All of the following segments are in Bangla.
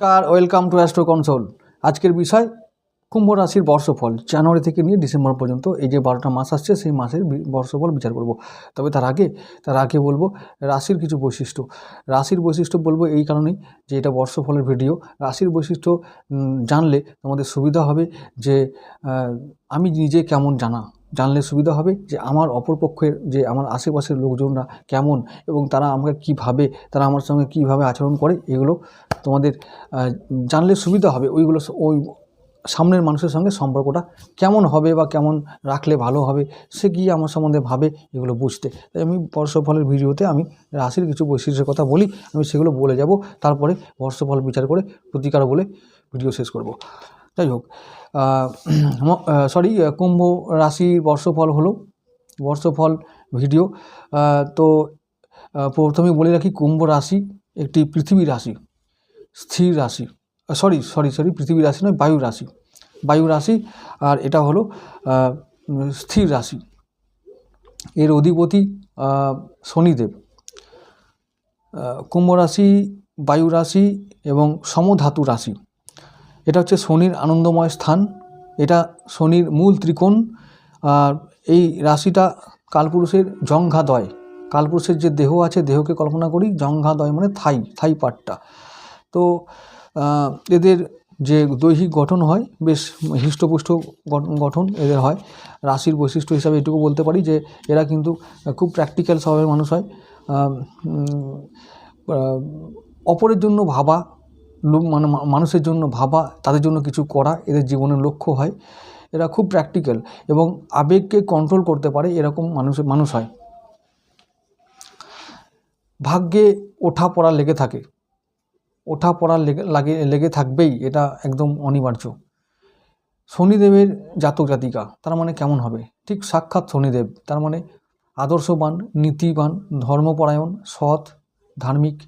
নমস্কার ওয়েলকাম টু অ্যাস্ট্রো কনসোল আজকের বিষয়, কুম্ভ রাশির বর্ষফল। জানুয়ারি থেকে নিয়ে ডিসেম্বর পর্যন্ত এই যে বারোটা মাস আসছে, সেই মাসের বর্ষফল বিচার করব। তবে তার আগে তার আগে বলব রাশির কিছু বৈশিষ্ট্য। রাশির বৈশিষ্ট্য বলব এই কারণেই যে এটা বর্ষফলের ভিডিও রাশির বৈশিষ্ট্য জানলে তোমাদের সুবিধা হবে যে আমি নিজে কেমন জানা। জানলে সুবিধা হবে যে আমার অপরপক্ষের যে আমার আশেপাশের লোকজনরা কেমন এবং তারা আমাকে কীভাবে, তারা আমার সঙ্গে কীভাবে আচরণ করে, এগুলো তোমাদের জানলে সুবিধা হবে। ওইগুলো ওই সামনের মানুষের সঙ্গে সম্পর্কটা কেমন হবে বা কেমন রাখলে ভালো হবে, সে কি আমার সম্বন্ধে ভাবে, এগুলো বুঝতে। তাই আমি বর্ষফলের ভিডিওতে আমি রাশির কিছু বৈশিষ্ট্যের কথা বলি, আমি সেগুলো বলে যাব। তারপরে বর্ষফল বিচার করে প্রতিকার বলে ভিডিও শেষ করব। যাই হোক সরি কুম্ভ রাশির বর্ষফল হলো, বর্ষফল ভিডিও তো প্রথমে বলে রাখি, কুম্ভ রাশি একটি পৃথিবী রাশি, স্থির রাশি। সরি সরি সরি পৃথিবী রাশি নয়, বায়ু রাশি। বায়ু রাশি, আর এটা হলো স্থির রাশি। এর অধিপতি শনিদেব। কুম্ভ রাশি, বায়ু রাশি এবং সমধাতু রাশি। এটা হচ্ছে শনির আনন্দময় স্থান, এটা শনির মূল ত্রিকোণ, আর এই রাশিটা কালপুরুষের জঙ্ঘাদয়। কালপুরুষের যে দেহ আছে, দেহকে কল্পনা করি, জঙ্ঘাদয় মানে থাই থাই পাটটা। তো এদের যে দৈহিক গঠন হয়, বেশ হৃষ্টপুষ্ট গঠন- এদের হয়। রাশির বৈশিষ্ট্য হিসাবে এটুকু বলতে পারি যে, এরা কিন্তু খুব প্র্যাকটিক্যাল স্বভাবের মানুষ হয়। অপরের জন্য ভাবা মানে মানুষের জন্য ভাবা, তাদের জন্য কিছু করা, এদের জীবনের লক্ষ্য হয়, এরা খুব প্র্যাকটিক্যাল এবং আবেগকে কন্ট্রোল করতে পারে এরকম মানুষের মানুষ হয়। ভাগ্যে ওঠা পড়া লেগে থাকে। ওঠা পড়া লেগে, লাগে, লেগে থাকবেই, এটা একদম অনিবার্য। শনিদেবের জাতক জাতিকা, তার মানে কেমন হবে? ঠিক সাক্ষাৎ শনিদেব, তার মানে আদর্শবান, নীতিবান, ধর্মপরায়ণ, সৎ, ধার্মিক,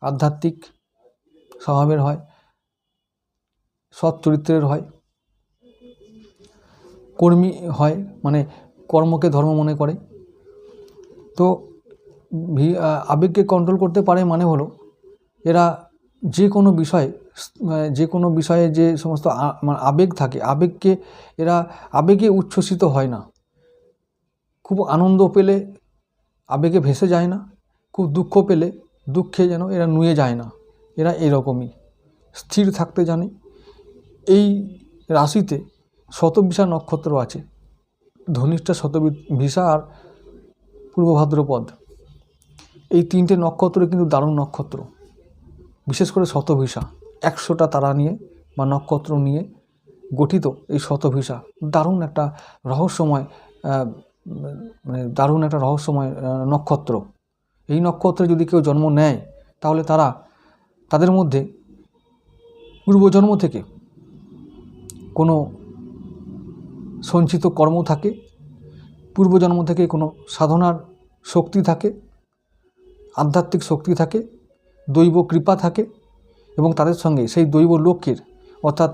আধ্যাত্মিক স্বভাবের হয় সৎ চরিত্রের হয়, কর্মী হয় মানে কর্মকে ধর্ম মনে করে। তো আবেগকে কন্ট্রোল করতে পারে মানে হলো এরা যে কোনো বিষয়ে যে কোনো বিষয়ে যে সমস্ত মানে আবেগ থাকে, আবেগকে এরা, আবেগে উচ্ছ্বসিত হয় না। খুব আনন্দ পেলে আবেগে ভেসে যায় না, খুব দুঃখ পেলে দুঃখে যেন এরা নুয়ে যায় না। এরা এরকমই। স্থির থাকতে জানে। এই রাশিতে শতবিশা নক্ষত্র আছে। ধনিষ্ঠা, শতভিসা আর পূর্ব ভাদ্রপদ এই তিনটে নক্ষত্র কিন্তু দারুণ নক্ষত্র। বিশেষ করে শতভিসা। একশোটা তারা নিয়ে বা নক্ষত্র নিয়ে গঠিত এই শতভিসা। দারুণ একটা রহস্যময় মানে দারুণ একটা রহস্যময় নক্ষত্র। এই নক্ষত্রে যদি কেউ জন্ম নেয়, তাহলে তারা তাদের মধ্যে পূর্বজন্ম থেকে কোনো সঞ্চিত কর্ম থাকে, পূর্বজন্ম থেকে কোনো সাধনার শক্তি থাকে, আধ্যাত্মিক শক্তি থাকে, দৈব কৃপা থাকে এবং তাদের সঙ্গে সেই দৈব লোকের অর্থাৎ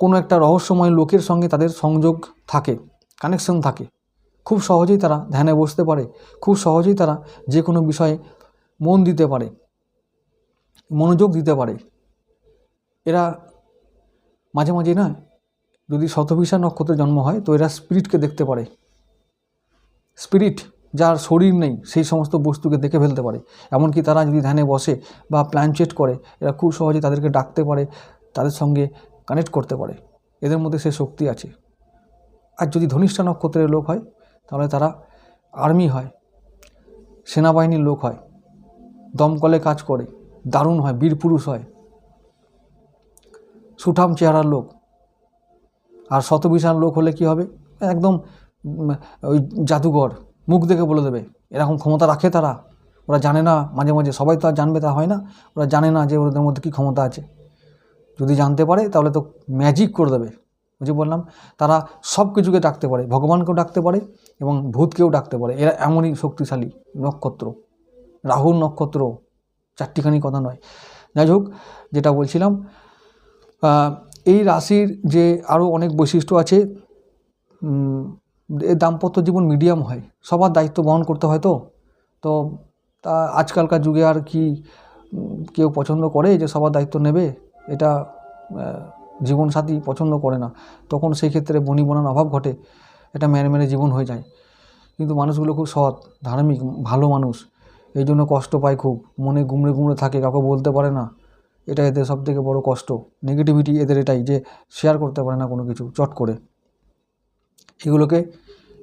কোনো একটা রহস্যময় লোকের সঙ্গে তাদের সংযোগ থাকে কানেকশন থাকে। খুব সহজেই তারা ধ্যানে বসতে পারে, খুব সহজেই তারা যে কোনো বিষয়ে মন দিতে পারে। মনোযোগ দিতে পারে। এরা মাঝে মাঝে না, যদি শতভিসা নক্ষত্রে জন্ম হয়, তো এরা স্পিরিটকে দেখতে পারে। স্পিরিট যার শরীর নেই, সেই সমস্ত বস্তুকে দেখে ফেলতে পারে। এমনকি তারা যদি ধ্যানে বসে বা প্ল্যানচেট করে, এরা খুব সহজে তাদেরকে ডাকতে পারে, তাদের সঙ্গে কানেক্ট করতে পারে। এদের মধ্যে সে শক্তি আছে। আর যদি ধনিষ্ঠা নক্ষত্রের লোক হয়, তাহলে তারা আর্মি হয়, সেনাবাহিনীর লোক হয়, দমকলে কাজ করে। দারুণ হয়, বীর পুরুষ হয়। সুঠাম চেহারার লোক। আর শতবিশাল লোক হলে কি হবে? একদম ওই জাদুঘর, মুখ দেখে বলে দেবে, এরকম ক্ষমতা রাখে তারা। ওরা জানে না, মাঝে মাঝে সবাই তো আর জানবে, তা হয় না। ওরা জানে না যে ওদের মধ্যে কী ক্ষমতা আছে। যদি জানতে পারে, তাহলে তো ম্যাজিক করে দেবে। বুঝে বললাম, তারা সব কিছুকে ডাকতে পারে, ভগবানকেও ডাকতে পারে এবং ভূতকেও ডাকতে পারে। এরা এমনই শক্তিশালী নক্ষত্র। রাহুর নক্ষত্র। চারটিখানি কথা নয়। যাই হোক যেটা বলছিলাম এই রাশির যে আরও অনেক বৈশিষ্ট্য আছে উম, এ দাম্পত্য জীবন মিডিয়াম হয় সবার দায়িত্ব বহন করতে হয় তো। তো তা আজকালকার যুগে আর কি কেউ পছন্দ করে যে সবার দায়িত্ব নেবে? এটা জীবনসাথী পছন্দ করে না। তখন সেই ক্ষেত্রে বনিবনার অভাব ঘটে এটা মেরে মেরে জীবন হয়ে যায়। কিন্তু মানুষগুলো খুব সৎ ধার্মিক ভালো মানুষ। এই জন্য কষ্ট পায় খুব। মনে গুমড়ে গুমড়ে থাকে, কাউকে বলতে পারে না। এটা এদের সব থেকে বড়ো কষ্ট। নেগেটিভিটি এদের এটাই, যে শেয়ার করতে পারে না কোনো কিছু, চট করে। এগুলোকে,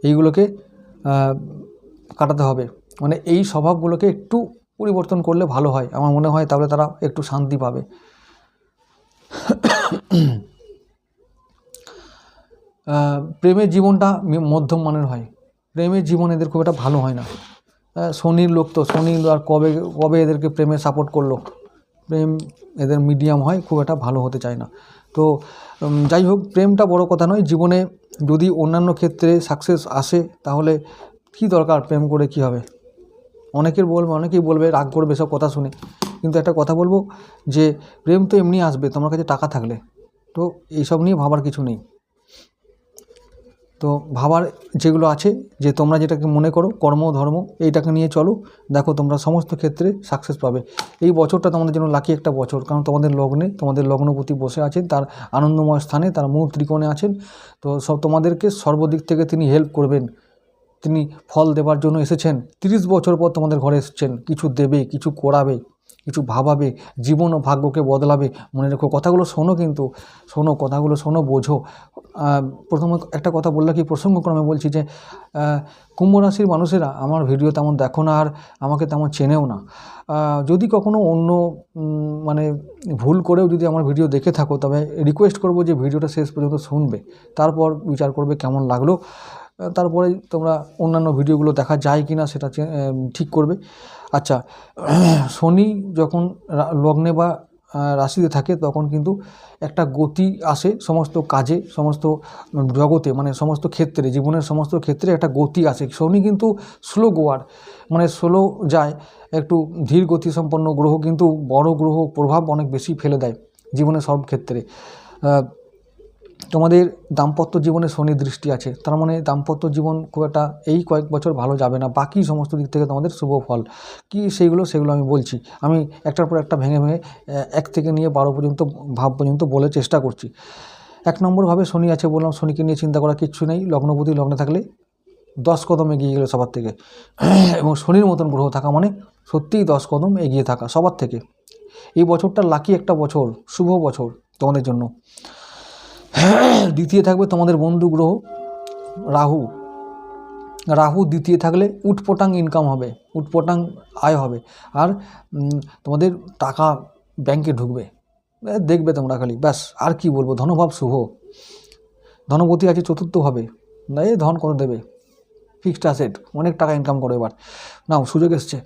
এইগুলোকে কাটাতে হবে। মানে এই স্বভাবগুলোকে একটু পরিবর্তন করলে ভালো হয়। আমার মনে হয় তাহলে তারা একটু শান্তি পাবে। প্রেমের জীবনটা মধ্যম মানের হয়। প্রেমের জীবন এদের খুব একটা ভালো হয় না। শনির লোক তো শনি আর কবে কবে এদেরকে প্রেমে সাপোর্ট করল? প্রেম এদের মিডিয়াম হয়, খুব একটা ভালো হতে চায় না। তো যাই হোক, প্রেমটা বড় কথা নয়, জীবনে যদি অন্যান্য ক্ষেত্রে সাকসেস আসে, তাহলে কি দরকার প্রেম করে কি হবে? অনেকের বলবে অনেকেই বলবে, রাগ করবে সব কথা শুনে। কিন্তু একটা কথা বলব যে, প্রেম তো এমনি আসবে, তোমার কাছে টাকা থাকলে। তো, এইসব নিয়ে ভাবার কিছু নেই। তো ভাবার যেগুলো আছে, যে তোমরা যেটাকে মনে করো, কর্ম, ধর্ম, এইটাকে নিয়ে চলো। দেখো তোমরা সমস্ত ক্ষেত্রে সাকসেস পাবে। এই বছরটা তোমাদের জন্য লাকি একটা বছর, কারণ তোমাদের লগ্নে, তোমাদের লগ্নপতি বসে আছেন, তার আনন্দময় স্থানে, তার মূল ত্রিকোণে আছেন। তো সব তোমাদেরকে সর্বদিক থেকে তিনি হেল্প করবেন। তিনি ফল দেবার জন্য এসেছেন। তিরিশ বছর পর তোমাদের ঘরে এসেছেন। কিছু দেবে, কিছু করাবে। কিছু ভাবাবে, জীবন ও ভাগ্যকে বদলাবে। মনে রেখো, কথাগুলো শোনো কিন্তু, শোনো, কথাগুলো শোনো, বোঝো। প্রথমে একটা কথা বললে কি, প্রসঙ্গক্রমে বলছি যে কুম্ভ রাশির মানুষেরা আমার ভিডিও তেমন দেখো না আর আমাকে তেমন চেনেও না। যদি কখনো অন্য মানে ভুল করেও যদি আমার ভিডিও দেখে থাকো, তবে রিকোয়েস্ট করব যে ভিডিওটা শেষ পর্যন্ত শুনবে। তারপর বিচার করবে কেমন লাগল। তারপরে তোমরা অন্যান্য ভিডিওগুলো দেখা যায় কি না সেটা ঠিক করবে। আচ্ছা শনি যখন লগ্নে বা রাশিতে থাকে তখন কিন্তু একটা গতি আসে সমস্ত কাজে, সমস্ত জগতে মানে সমস্ত ক্ষেত্রে, জীবনের সমস্ত ক্ষেত্রে একটা গতি আসে। শনি কিন্তু স্লো গোয়ার মানে স্লো যায়, একটু ধীর গতি সম্পন্ন গ্রহ কিন্তু বড় গ্রহ প্রভাব অনেক বেশি ফেলে দেয় জীবনের সব ক্ষেত্রে। তোমাদের দাম্পত্য জীবনে শনি দৃষ্টি আছে, তার মানে দাম্পত্য জীবন খুব একটা এই কয়েক বছর ভালো যাবে না, বাকি সমস্ত দিক থেকে তোমাদের শুভ ফল। কি সেইগুলো, সেগুলো আমি বলছি। আমি একটার পর একটা ভেঙে ভেঙে এক থেকে নিয়ে বারো পর্যন্ত, ভাব পর্যন্ত বলে চেষ্টা করছি। এক নম্বরভাবে শনি আছে বললাম, শনিকে নিয়ে চিন্তা করা কিচ্ছু নেই, লগ্নপতি লগ্নে থাকলে দশ কদম এগিয়ে গেলে সবার থেকে। এবং শনির মতন গ্রহ থাকা মানে সত্যিই দশ কদম এগিয়ে থাকা সবার থেকে। এই বছরটা লাকি একটা বছর, শুভ বছর তোমাদের জন্য। দ্বিতীয় থাকবে তোমাদের বন্ধু গ্রহ, রাহু। রাহু দ্বিতীয় থাকলে উটপটাং ইনকাম হবে, উটপটাং আয় হবে। আর তোমাদের টাকা ব্যাংকে ঢুকবে। দেখবে তোমরা খালি, ব্যাস, আর কি বলব, ধনভাব শুভ। ধনপতি আছে চতুর্থভাবে, এই ধন কত দেবে? ফিক্সড অ্যাসেট অনেক টাকা ইনকাম করো এবার। নাও, সুযোগ এসছে।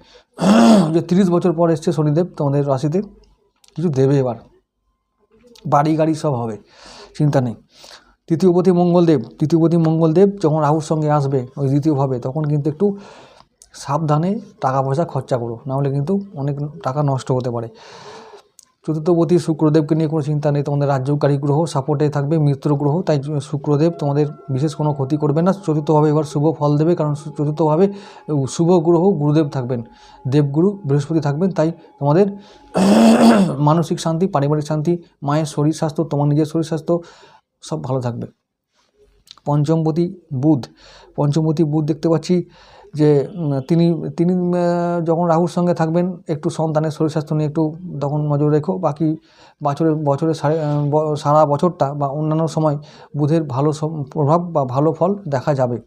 যে তিরিশ বছর পর এসছে শনিদেব তোমাদের রাশিতে, কিছু দেবে এবার। বাড়ি গাড়ি সব হবে। চিন্তা নেই। তৃতীয়পতি মঙ্গলদেব তৃতীয়পতি মঙ্গলদেব যখন রাহুর সঙ্গে আসবে ওই দ্বিতীয়ভাবে তখন কিন্তু একটু সাবধানে টাকা পয়সা খরচা করো, নাহলে কিন্তু অনেক টাকা নষ্ট হতে পারে। চতুর্থপতি শুক্রদেবকে নিয়ে কোনো চিন্তা নেই, তোমাদের রাজ্যকারী গ্রহ সাপোর্টে থাকবে, মিত্র গ্রহ, তাই শুক্রদেব তোমাদের বিশেষ কোনো ক্ষতি করবে না। চতুর্থভাবে এবার শুভ ফল দেবে, কারণ চতুর্থভাবে শুভ গ্রহ গুরুদেব থাকবেন, দেবগুরু বৃহস্পতি থাকবেন, তাই তোমাদের মানসিক শান্তি, পারিবারিক শান্তি, মায়ের শরীর স্বাস্থ্য, তোমার নিজের শরীর স্বাস্থ্য সব ভালো থাকবে। পঞ্চমপতি বুধ পঞ্চমপতি বুধ দেখতে পাচ্ছি যে তিনি তিনি যখন রাহুর সঙ্গে থাকবেন, একটু সন্তানের শরীর স্বাস্থ্য নিয়ে একটু তখন নজর রেখো। বাকি বছরের বছরের সারে- বছরটা বা অন্যান্য সময় বুধের ভালো প্রভাব বা ভালো ফল দেখা যাবে।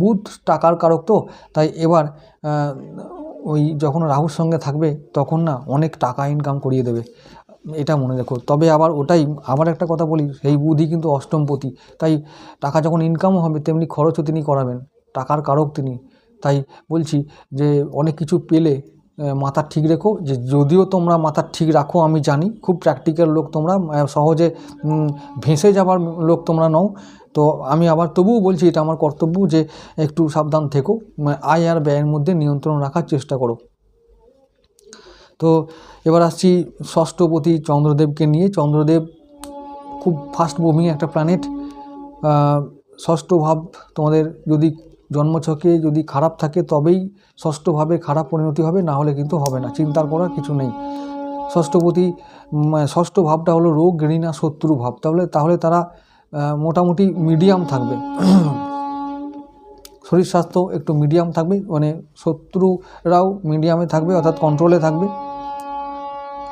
বুধ টাকার কারক তো, তাই এবার ওই যখন রাহুর সঙ্গে থাকবে, তখন না অনেক টাকা ইনকাম করিয়ে দেবে। এটা মনে রেখো। তবে আবার ওটাই, আবার একটা কথা বলি, সেই বুধই কিন্তু অষ্টমপতি, তাই টাকা যখন ইনকামও হবে, তেমনি খরচও তিনি করাবেন। টাকার কারক তিনি। তাই বলছি যে অনেক কিছু পেলে মাথা ঠিক রেখো। যে যদিও তোমরা মাথা ঠিক রাখো, আমি জানি। খুব প্র্যাকটিক্যাল লোক তোমরা সহজে ভেসে যাবার লোক তোমরা নও। তো আমি আবার তবুও বলছি, এটা আমার কর্তব্য যে একটু সাবধান থেকো। আয় আর ব্যয়ের মধ্যে নিয়ন্ত্রণ রাখার চেষ্টা করো। তো এবার আসছি ষষ্ঠপতি চন্দ্রদেবকে নিয়ে। চন্দ্রদেব খুব ফাস্ট মুভিং একটা প্ল্যানেট ষষ্ঠ ভাব তোমাদের যদি জন্মছকে যদি খারাপ থাকে তবেই ষষ্ঠভাবে খারাপ পরিণতি হবে, না হলে কিন্তু হবে না। চিন্তার করার কিছু নেই। ষষ্ঠপতি ষষ্ঠ ভাবটা হলো রোগ, ঘৃণা, শত্রু ভাব। তাহলে তাহলে তারা মোটামুটি মিডিয়াম থাকবে। শরীর স্বাস্থ্য একটু মিডিয়াম থাকবে মানে শত্রুরাও মিডিয়ামে থাকবে, অর্থাৎ কন্ট্রোলে থাকবে।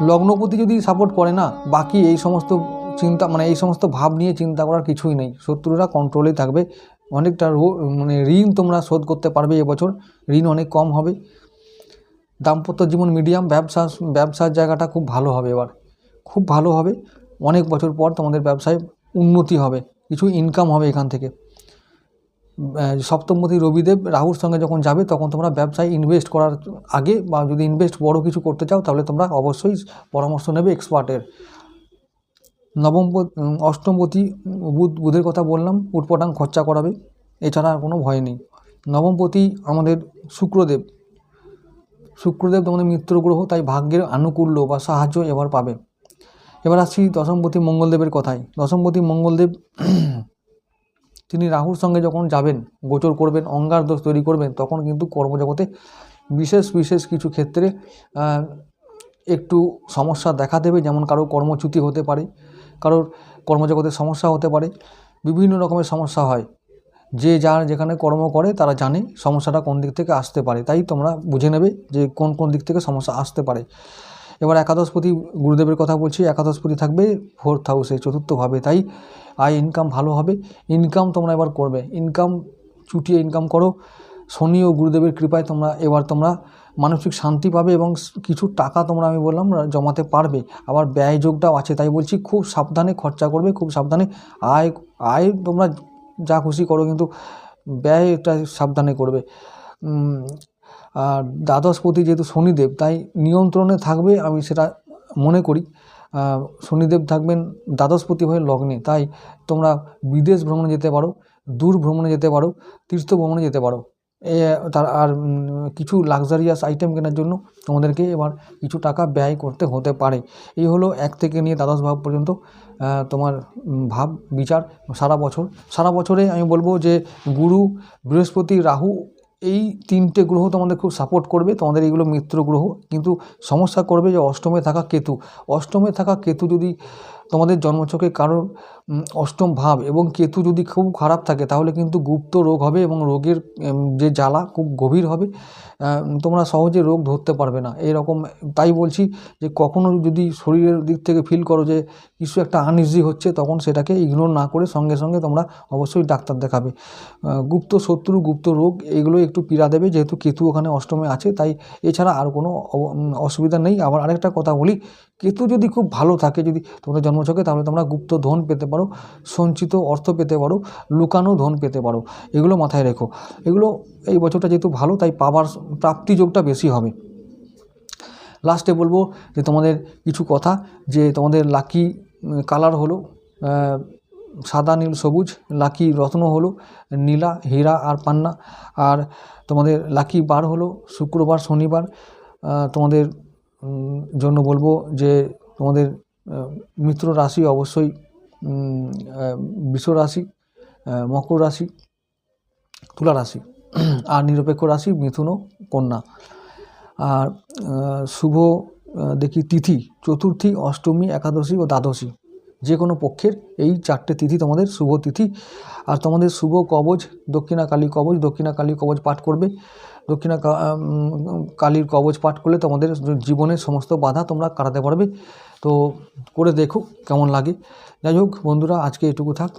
লগ্নপতি যদি সাপোর্ট করে না, বাকি এই সমস্ত চিন্তা মানে এই সমস্ত ভাব নিয়ে চিন্তা করার কিছুই নেই। শত্রুরা কন্ট্রোলেই থাকবে। অনেকটা মানে ঋণ তোমরা শোধ করতে পারবে এবছর। ঋণ অনেক কম হবে। দাম্পত্য জীবন মিডিয়াম ব্যবসা ব্যবসার জায়গাটা খুব ভালো হবে এবার। খুব ভালো হবে। অনেক বছর পর তোমাদের ব্যবসায় উন্নতি হবে। কিছু ইনকাম হবে এখান থেকে। আহ, সপ্তমপতি রবিদেব রাহুর সঙ্গে যখন যাবে তখন তোমরা ব্যবসায় ইনভেস্ট করার আগে বা যদি ইনভেস্ট বড় কিছু করতে চাও তাহলে তোমরা অবশ্যই পরামর্শ নেবে এক্সপার্টের নবম অষ্টমপতি বুধ, বুধের কথা বললাম উটপটাং খরচা করাবে, এছাড়া আর কোনো ভয় নেই। নবমপতি আমাদের শুক্রদেব। শুক্রদেব তোমাদের মিত্র গ্রহ, তাই ভাগ্যের আনুকূল্য বা সাহায্য এবার পাবে। এবার আসছি দশমপতি মঙ্গলদেবের কথায়। দশমপতি মঙ্গলদেব, তিনি রাহুর সঙ্গে যখন যাবেন, গোচর করবেন, অঙ্গার দোষ তৈরি করবেন, তখন কিন্তু কর্মজগতে বিশেষ বিশেষ কিছু ক্ষেত্রে একটু সমস্যা দেখা দেবে, যেমন কারও কর্মচ্যুতি হতে পারে। কারোর কর্মজগতে সমস্যা হতে পারে, বিভিন্ন রকমের সমস্যা হয়। যে যার যেখানে কর্ম করে তারা জানে সমস্যাটা কোন দিক থেকে আসতে পারে, তাই তোমরা বুঝে নেবে যে কোন কোন দিক থেকে সমস্যা আসতে পারে। এবার একাদশপতি গুরুদেবের কথা বলছি, একাদশপতি থাকবে ফোর্থ হাউসে চতুর্থভাবে, তাই আয় ইনকাম ভালো হবে। ইনকাম তোমরা এবার করবে ইনকাম চুটিয়ে ইনকাম করো। শনি ও গুরুদেবের কৃপায় তোমরা, এবার তোমরা মানসিক শান্তি পাবে এবং কিছু টাকা তোমরা আমি বললাম জমাতে পারবে। আবার ব্যয় যোগটাও আছে, তাই বলছি খুব সাবধানে খরচা করবে, খুব সাবধানে আয় আয় তোমরা যা খুশি করো, কিন্তু ব্যয়টা সাবধানে করবে। আর দ্বাদশপতি যেহেতু শনিদেব, তাই নিয়ন্ত্রণে থাকবে আমি সেটা মনে করি। শনিদেব থাকবেন দ্বাদশপতি হয়ে লগ্নে, তাই তোমরা বিদেশ ভ্রমণে যেতে পারো, দূর ভ্রমণে যেতে পারো, তীর্থ ভ্রমণে যেতে পারো। তার আর কিছু লাক্সারিয়াস আইটেম কেনার জন্য তোমাদেরকে এবার কিছু টাকা ব্যয় করতে হতে পারে। এই হলো এক থেকে নিয়ে দ্বাদশ ভাব পর্যন্ত তোমার ভাব, বিচার সারা বছর। সারা বছরে আমি বলব যে গুরু, বৃহস্পতি, রাহু এই তিনটে গ্রহ তোমাদের খুব সাপোর্ট করবে। তোমাদের এইগুলো মিত্র গ্রহ। কিন্তু সমস্যা করবে যে অষ্টমে থাকা কেতু। অষ্টমে থাকা কেতু যদি তোমাদের জন্মছকে কারও অষ্টম ভাব এবং কেতু যদি খুব খারাপ থাকে তাহলে কিন্তু গুপ্ত রোগ হবে এবং রোগের যে জ্বালা খুব গভীর হবে তোমরা সহজে রোগ ধরতে পারবে না। এরকম, তাই বলছি যে কখনো যদি শরীরের দিক থেকে ফিল করো যে কিছু একটা আনইজি হচ্ছে, তখন সেটাকে ইগনোর না করে সঙ্গে সঙ্গে তোমরা অবশ্যই ডাক্তার দেখাবে। গুপ্ত শত্রু, গুপ্ত রোগ, এগুলো একটু পীড়া দেবে, যেহেতু কেতু ওখানে অষ্টমে আছে, তাই এছাড়া আর কোনো অসুবিধা নেই। আবার আরেকটা কথা বলি কেতু যদি খুব ভালো থাকে, যদি তোমাদের জন্মছকে তাহলে তোমরা গুপ্ত ধন পেতে পারো, সঞ্চিত অর্থ পেতে পারো, লুকানো ধন পেতে পারো। এগুলো মাথায় রেখো। এগুলো এই বছরটা যেহেতু ভালো, তাই পাবার প্রাপ্তিযোগটা বেশি হবে। লাস্টে বলব যে তোমাদের কিছু কথা, যে তোমাদের লাকি কালার হলো সাদা, নীল, সবুজ, লাকি রত্ন হলো, নীলা, হীরা আর পান্না। আর তোমাদের লাকি বার হলো, শুক্রবার, শনিবার তোমাদের জন্য বলব যে তোমাদের মিত্র রাশি অবশ্যই বিশ্ব রাশি মকর রাশি, তুলা রাশি, আর নিরপেক্ষ রাশি মিথুন ও কন্যা। আর শুভ দেখি তিথি, চতুর্থী, অষ্টমী, একাদশী ও দ্বাদশী। যে কোনো পক্ষের এই চারটে তিথি তোমাদের শুভ তিথি। আর তোমাদের শুভ কবচ দক্ষিণা কালী কবচ দক্ষিণা কালী কবচ পাঠ করবে। দক্ষিণা কালীর কবচ পাঠ করলে তোমাদের জীবনের সমস্ত বাধা তোমরা কাটাতে পারবে। তো করে দেখো কেমন লাগে। যাই হোক বন্ধুরা, আজকে এটুকু থাক।